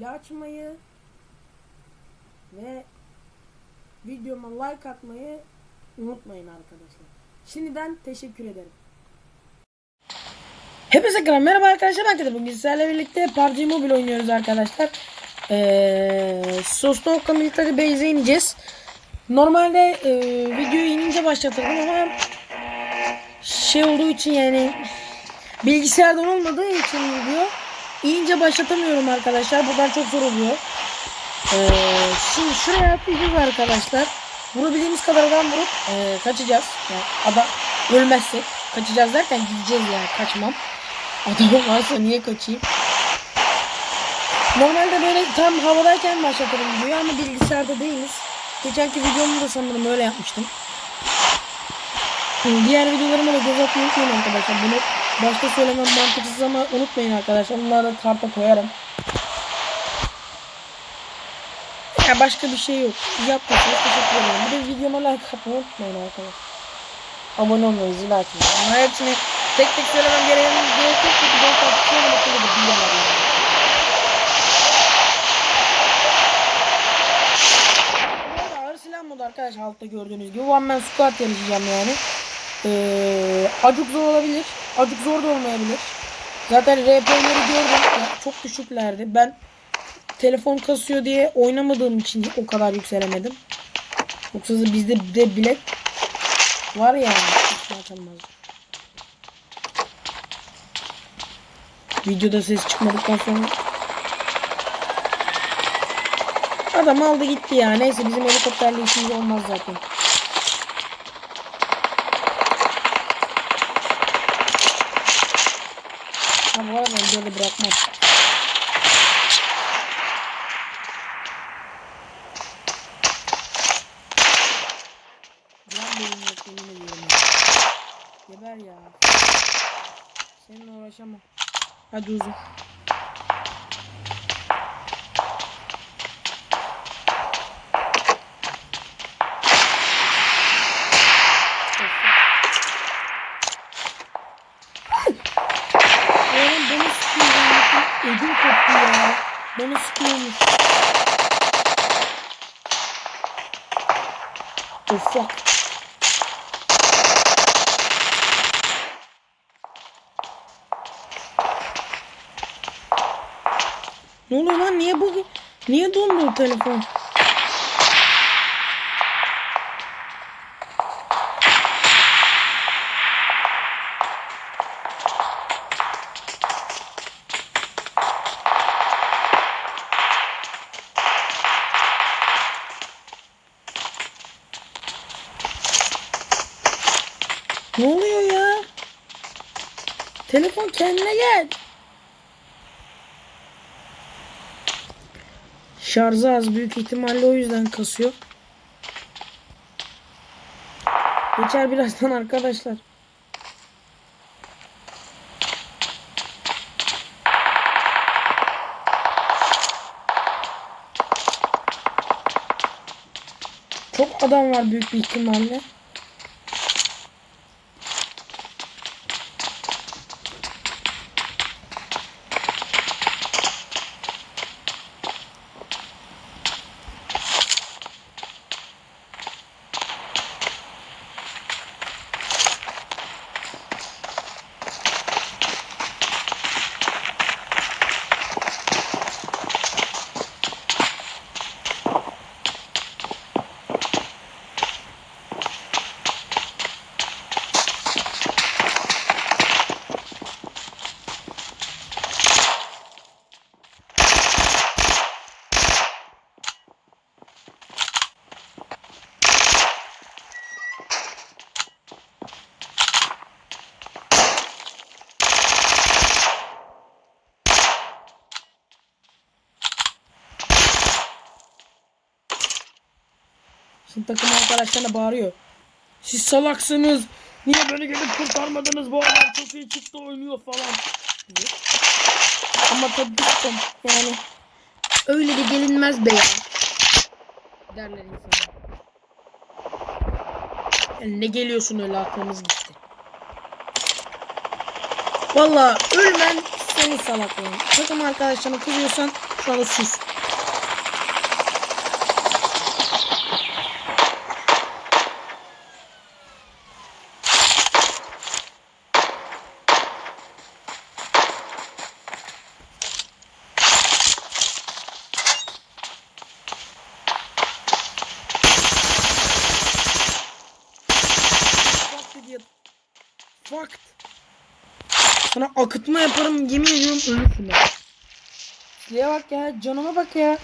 zili açmayı ve videoma like atmayı unutmayın arkadaşlar. Şimdiden teşekkür ederim. Hepinize selam. Merhaba arkadaşlar. Ben Kadir. Bugün sizlerle birlikte PUBG Mobile oynuyoruz arkadaşlar. Ee, Sosnovka Military Base'e ineceğiz. Normalde e, videoyu inince başlatırdım ama şey olduğu için yani bilgisayardan olmadığı için video inince başlatamıyorum arkadaşlar. Buradan çok zor oluyor. Ee, şimdi şuraya atlayacağız arkadaşlar. Vurabildiğimiz kadar adam vurup e, kaçacağız. Yani adam ölmezsek kaçacağız derken gideceğiz yani kaçmam. Adam varsa niye kaçayım? Normalde böyle tam havadayken başlatırım videoyu ama bilgisayarda değiliz. Geçenki videomu da sanırım öyle yapmıştım. Diğer videolarıma da göz atmayı unutmayın arkadaşlar. Bunu başta söylemem mantıksız ama unutmayın arkadaşlar. Bunları da karta koyarım. Ya başka bir şey yok. Yapmasınız teşekkür ederim. Bir de videoma like atmayı unutmayın arkadaşlar. Abone olmayı, zil açmayı. Bunlar hepsini tek tek söylemem gereken gerek yok. Çünkü ben takipçilerim akıllı. Bu arada ağır silah modu arkadaşlar altta gördüğünüz gibi. One man squat yarışacağım yani. Ee, acık zor olabilir. Acık zor da olmayabilir. Zaten RP'leri gördüm. Ya, çok düşüklerdi. Ben telefon kasıyor diye oynamadığım için o kadar yükselemedim. Yoksa bizde de bilet var yani. Hiç açılmaz. Videoda ses çıkmadıktan sonra Adam aldı gitti ya. Neyse bizim helikopterle işimiz olmaz zaten. Bu arada ben böyle bırakmam. Lan benim yok yemin. Geber ya. Seninle uğraşamam. Hadi uzun. Oğlum beni sıkıyor zannettim. Ödüm koptu ya. Beni sıkıyormuş. Oh. Ne oluyor lan? Niye bu? Niye dondu telefon? Ne oluyor ya? Telefon kendine gel. Şarjı az büyük ihtimalle o yüzden kasıyor. Geçer birazdan arkadaşlar. Çok adam var büyük bir ihtimalle. Şimdi takım arkadaşlarına bağırıyor. Siz salaksınız. Niye beni gelip kurtarmadınız? Bu adam çok iyi çıktı oynuyor falan. Ama tabii dostum yani öyle de gelinmez be ya. Derler insana. Yani ne geliyorsun öyle aklımız gitti. Valla ölmen seni salaklığın. Takım arkadaşlarına kızıyorsan Şu anda sus. Fuck idiot. Fuck. Sana akıtma yaparım yemin ediyorum ölürsün ben. Şuraya bak ya canıma bak ya.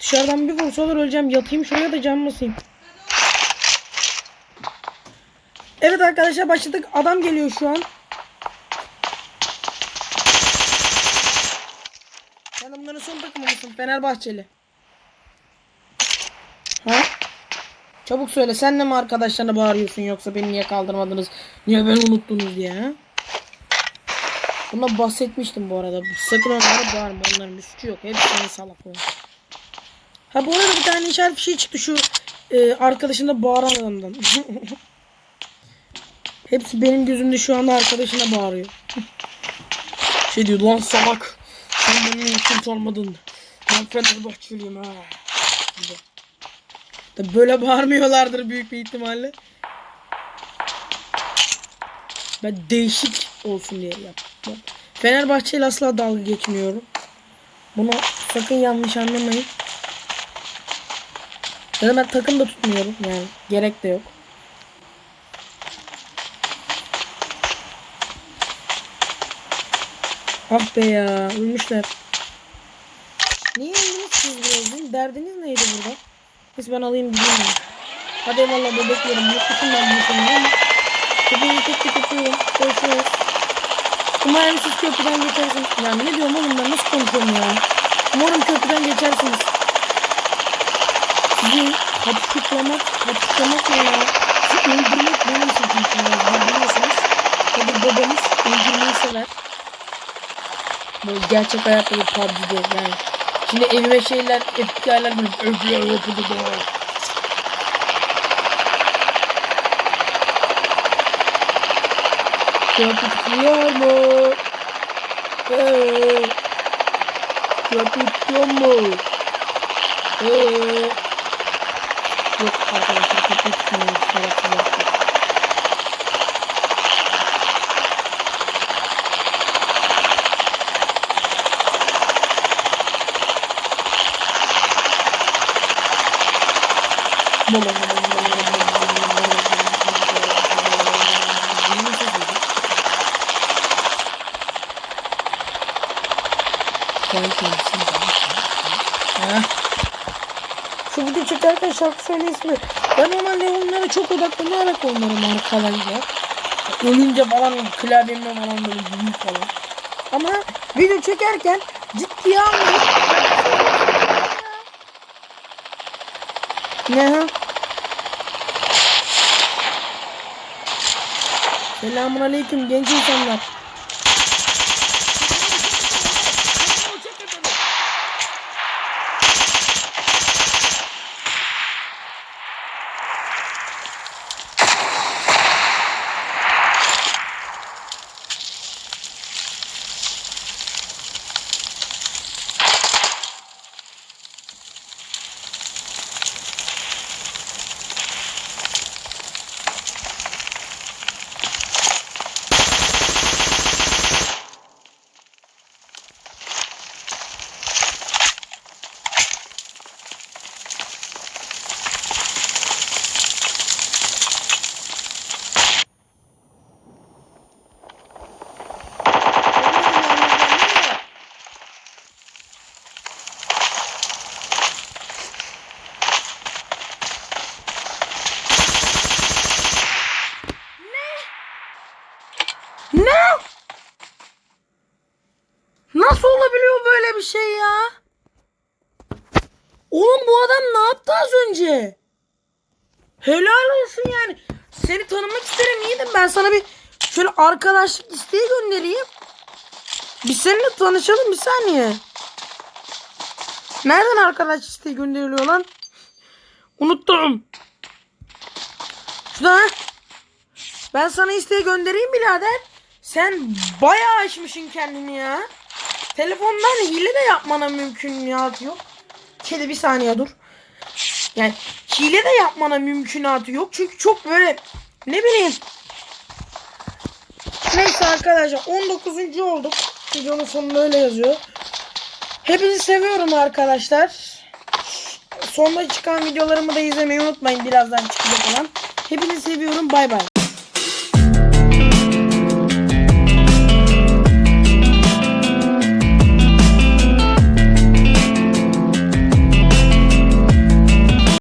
Dışarıdan bir vursalar öleceğim. Yatayım şuraya da can basayım. Evet arkadaşlar başladık. Adam geliyor şu an. Sen bunların son takımı mısın? Fenerbahçeli. Ha? Çabuk söyle sen de mi arkadaşlarına bağırıyorsun yoksa beni niye kaldırmadınız? Niye beni unuttunuz diye ha? Buna bahsetmiştim bu arada. Sakın onlara bağırma. Onların bir suçu yok. Hepsi senin salaklığı. Ha bu arada bir tane işaret bir şey çıktı şu e, arkadaşına bağıran adamdan. Hepsi benim gözümde şu anda arkadaşına bağırıyor. şey diyor lan salak. Sen beni kurtarmadın. Ben Fenerbahçeliyim ha. Tabii böyle bağırmıyorlardır büyük bir ihtimalle. Ben değişik olsun diye yaptım. Fenerbahçe ile asla dalga geçmiyorum. Bunu sakın yanlış anlamayın. Ya da ben takım da tutmuyorum yani. Gerek de yok. Ah be ya. Ölmüşler. Niye öldünüz siz birazdan? Derdiniz neydi burada? Neyse ben alayım gideyim. Hadi eyvallah bebeklerim. Mutlusun ben bu konuda ama. Bebeği tek tek öpüyorum. Görüşürüz. Umarım siz köprüden geçersiniz. Ya ne diyorum oğlum ben nasıl konuşuyorum ya? Umarım köprüden geçersiniz. Sizi hapşuklamak, hapşuklamak ya? Sizi öldürmek benim ya. Biliyorsunuz. Tabi babanız öldürmeyi sever. Böyle gerçek hayatta bir PUBG'de yani. Şimdi evime şeyler, FBI'ler gibi FBI yapıldı Kapatıyor mu? Eee. Kapatıyor mu? Eee. Yok arkadaşlar Şu video çekerken şarkı söyle ismi. Ben normalde onlara çok odaklanarak oynarım arkalarında. Ölünce falan klavyemle falan böyle büyük falan. Ama video çekerken ciddiye almayıp Ne ha? Selamun aleyküm genç insanlar. Ne? Nasıl olabiliyor böyle bir şey ya? Oğlum bu adam ne yaptı az önce? Helal olsun yani. Seni tanımak isterim iyiydim. Ben sana bir şöyle arkadaşlık isteği göndereyim. Biz seninle tanışalım bir saniye. Nereden arkadaş isteği gönderiliyor lan? Unuttum. Şurada. Ben sana isteği göndereyim birader. Sen bayağı aşmışsın kendini ya. telefondan hile de yapmana mümkünatı yok. Kedi bir saniye dur. Yani hile de yapmana mümkünatı yok. Çünkü çok böyle ne bileyim. Neyse arkadaşlar 19. olduk. Videonun sonunda öyle yazıyor. Hepinizi seviyorum arkadaşlar. Sonda çıkan videolarımı da izlemeyi unutmayın. Birazdan çıkacak olan. Hepinizi seviyorum. Bay bay.